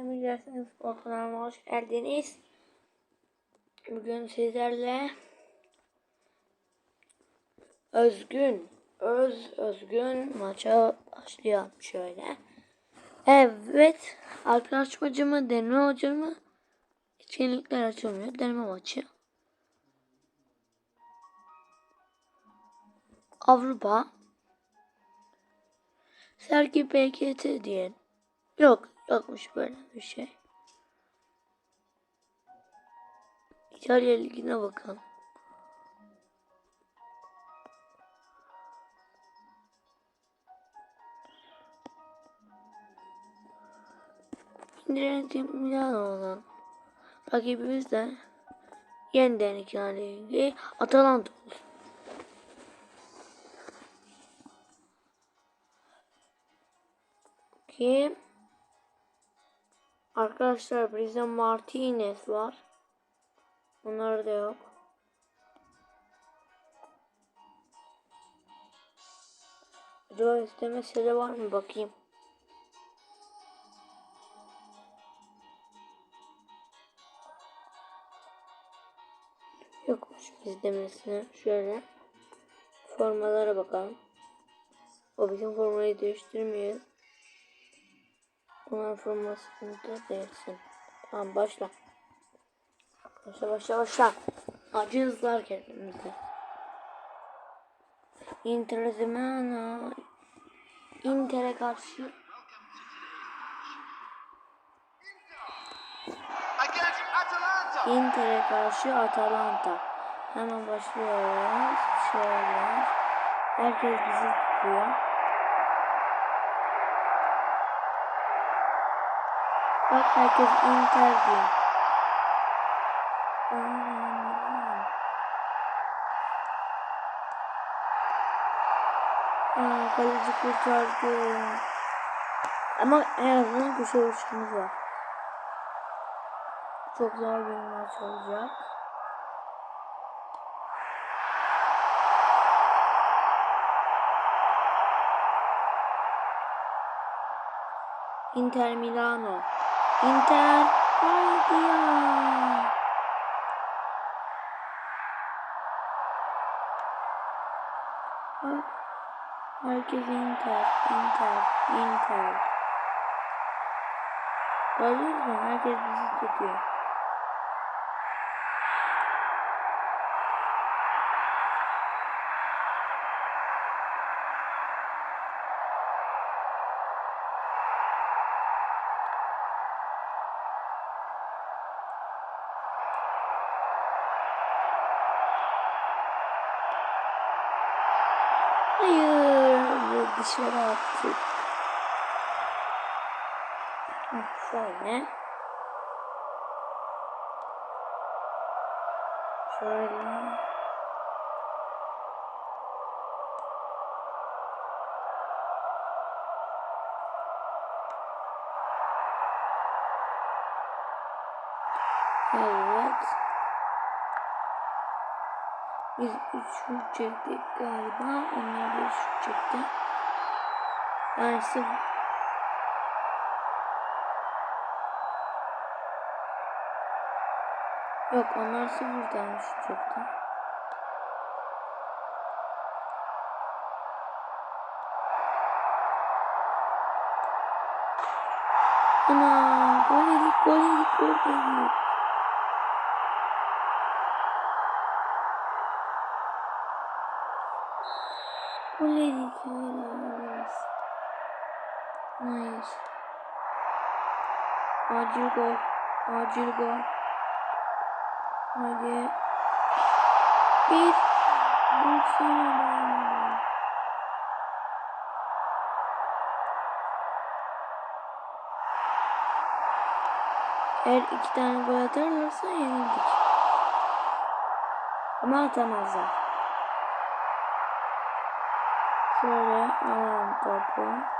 Emirsiniz kanalıma hoş geldiniz. Bugün sizlerle Özgün Öz Özgün maça başlayalım şöyle. Evet arkadaş mı deneme maçı mı? Etkinlikler açılmıyor deneme maçı. Avrupa Sergi PKT diye. Yok yokmuş böyle bir şey. İtalya Ligi'ne bakalım. İndiren Milano olan rakibimiz de yeniden İtalya Ligi Atalanta olsun. Kim? Arkadaşlar bizde Martinez var. Onlar da yok. Acaba istemese de var mı bakayım. Yokmuş bizde mesela. Şöyle formalara bakalım. O bizim formayı değiştirmiyor. Bunun formasını da değilsin. Tamam başla. Başla başla başla. Acı hızlar kendimizi. Inter Zemana. Inter'e karşı. Inter'e karşı Atalanta. Hemen başlıyoruz. Şöyle. Herkes bizi tutuyor. Bak herkes Inter diyor. Aa, kaleci kurtardı. Ama en azından köşe vuruşumuz var. Çok zor bir maç olacak. Inter Milano. Inter. Haydi ya. Herkes Inter. Inter. Inter. Gördünüz mü? Herkes bizi tutuyor. Dışarı attık. Heh, Şöyle. Şöyle. Evet. Biz 3 şut çektik galiba. Onlar da 3 şut Ay Aysin. Yok onlar sıfır gelmiş çoktan. Ana gol yedik gol yedik gol yedik. Gol yedik. Gol yedik. Hayır. Acil gol. Acil gol. Hadi. Bir. Be. Eğer iki tane gol atarlarsa yenildik. Ama atamazlar. Şöyle alalım topu.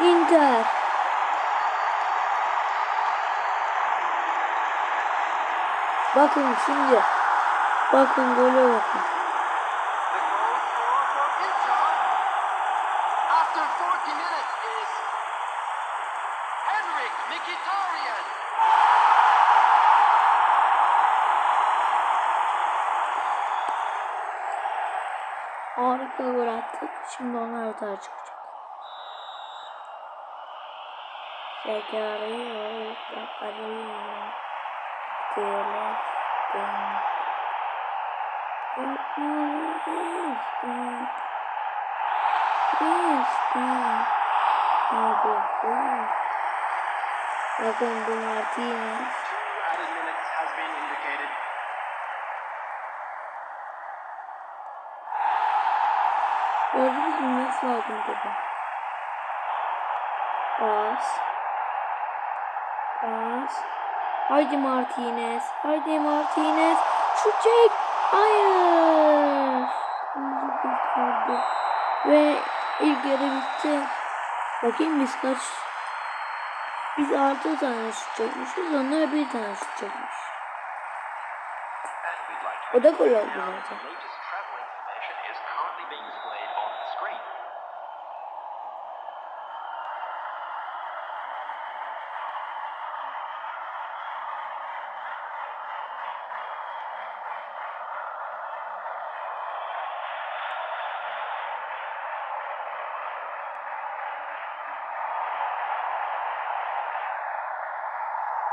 Inter. Bakın şimdi. Bakın gole bakın. The goal scorer for Inter after 40 minutes is Henrik Mkhitaryan. Harika gol attık. Şimdi onlar daha çıkacak. Pecorino, pecorino, celeste, celeste, celeste, aku pun, aku mengerti. What is the next? Pas. Haydi Martinez. Haydi Martinez. Şut çek. Hayır. Ve ilk yarı bitti. Bakayım biz kaç. Biz altı tane şut çekmişiz. Onlar bir tane şut çekmiş. O da gol oldu zaten.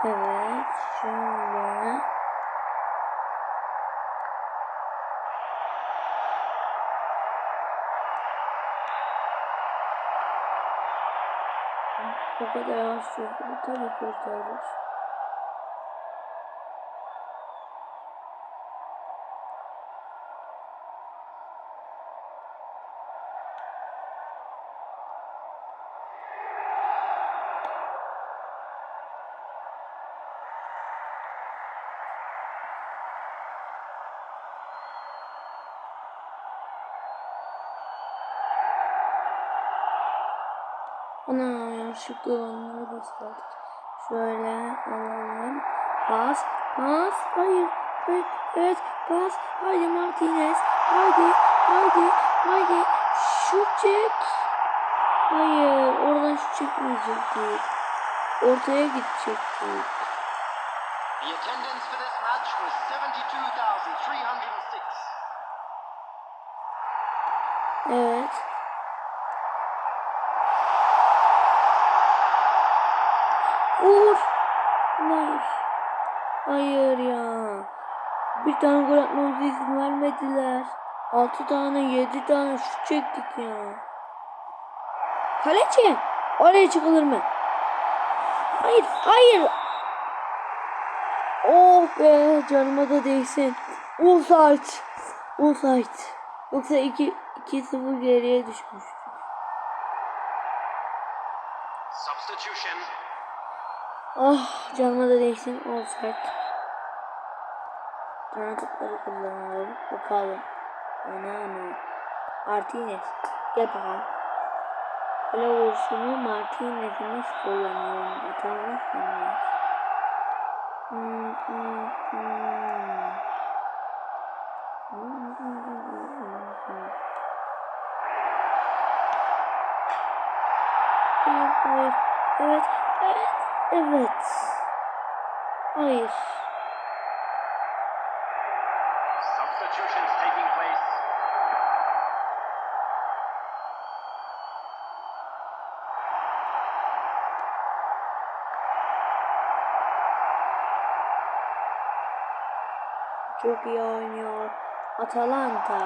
Evet. Şöyle. O kadar yavaş sürdü. Tabii kurtarır. Ana yanlışlıkla onları bastık. Şöyle alalım. Pas, pas, hayır, hayır, evet, pas, haydi Martinez, haydi, haydi, haydi, şut çek. Hayır, oradan şut çekmeyecektik. Ortaya gidecektik. The attendance for this match was 72,306. Evet. Vur. Hayır. Hayır ya. Bir tane gol atmamıza izin vermediler. Altı tane, yedi tane şut çektik ya. Kaleci. Oraya çıkılır mı? Hayır, hayır. Oh be, canıma da değsin. Offside. Offside. Yoksa 2 2-0 geriye düşmüş. Substitution. Ah canıma da değsin. Offside. Kanatları kullanalım. Bakalım. Ana ana. Martinez. Gel bakalım. Kale vuruşunu Martinez'imiz kullanıyor. Atamaz mıyız? Hmm, hmm, hmm. Hmm, hmm, hmm, hmm. Hayır. Evet, evet, Evet. Hayır. Çok iyi oynuyor. Atalanta.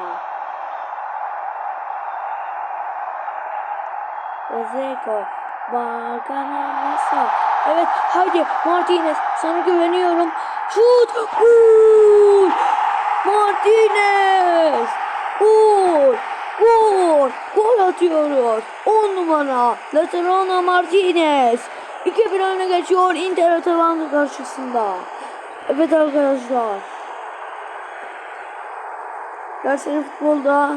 Özekov. Bagana Masa. Evet haydi Martinez sana güveniyorum. Şut. Gol. Martinez. Gol. Gol! Gol atıyoruz. 10 numara. Laterano Martinez. 2-1 öne geçiyor Inter Atalanta karşısında. Evet arkadaşlar. Dersleri futbolda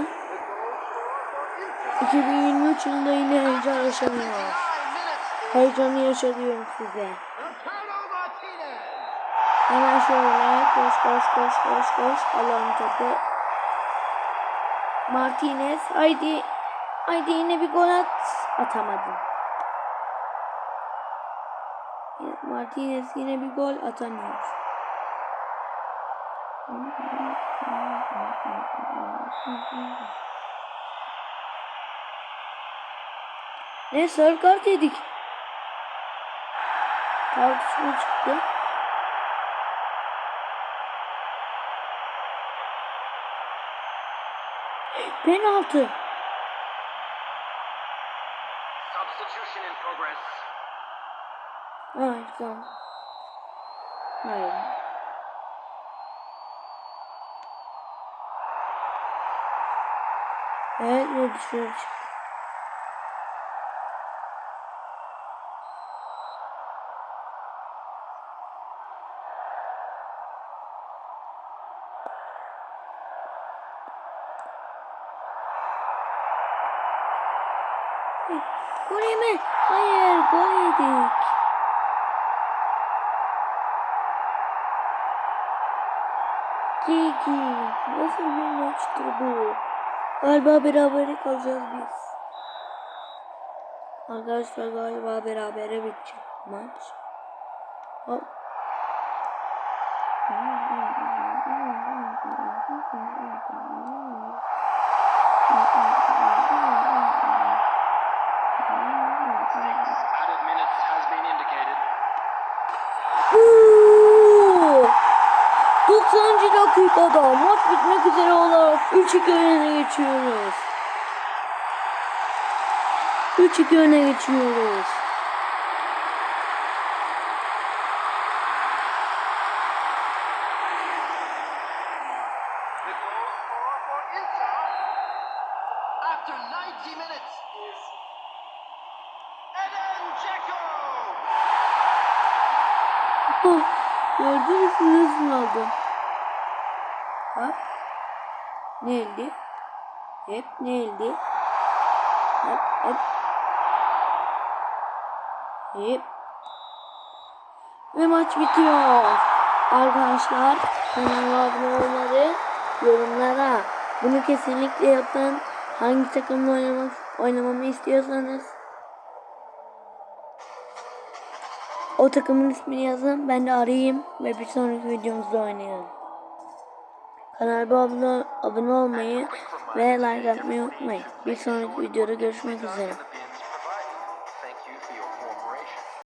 The goal scorer for Inter. 2023 yılında yine heyecan yaşanıyor. 59 minutes. Heyecanı yaşatıyorum size. Hemen şöyle koş koş koş koş koş alalım topu. Martinez haydi haydi yine bir gol at atamadın. Martinez yine bir gol atamıyor. Ne sarı kart yedik. Tartışma çıktı. Penaltı. Substitution in progress. Hayır tamam. Hayır. Evet ve dışarı çıktı. Gol yeme. Hayır gol yedik. Gigi. Nasıl bir maçtır bu? Galiba berabere kalacağız biz. Arkadaşlar galiba berabere bitecek maç. Hop. 90. dakikada maç bitmek üzere olarak 3-2 öne geçiyoruz. 3-2 öne geçiyoruz. The goal scorer for Inter after 90 minutes is Eden Dzeko. Oh, Gördünüz mü nasıl oldu? Ha? Ne elde? Hep ne elde? Hep hep. Hep. Ve maç bitiyor. Arkadaşlar kanalıma abone olmayı, yorumlara bunu kesinlikle yapın. Hangi takımla oynamak, oynamamı istiyorsanız o takımın ismini yazın. Ben de arayayım ve bir sonraki videomuzda oynayalım. Kanalıma abone, abone olmayı ve like atmayı unutmayın. Bir sonraki videoda görüşmek üzere.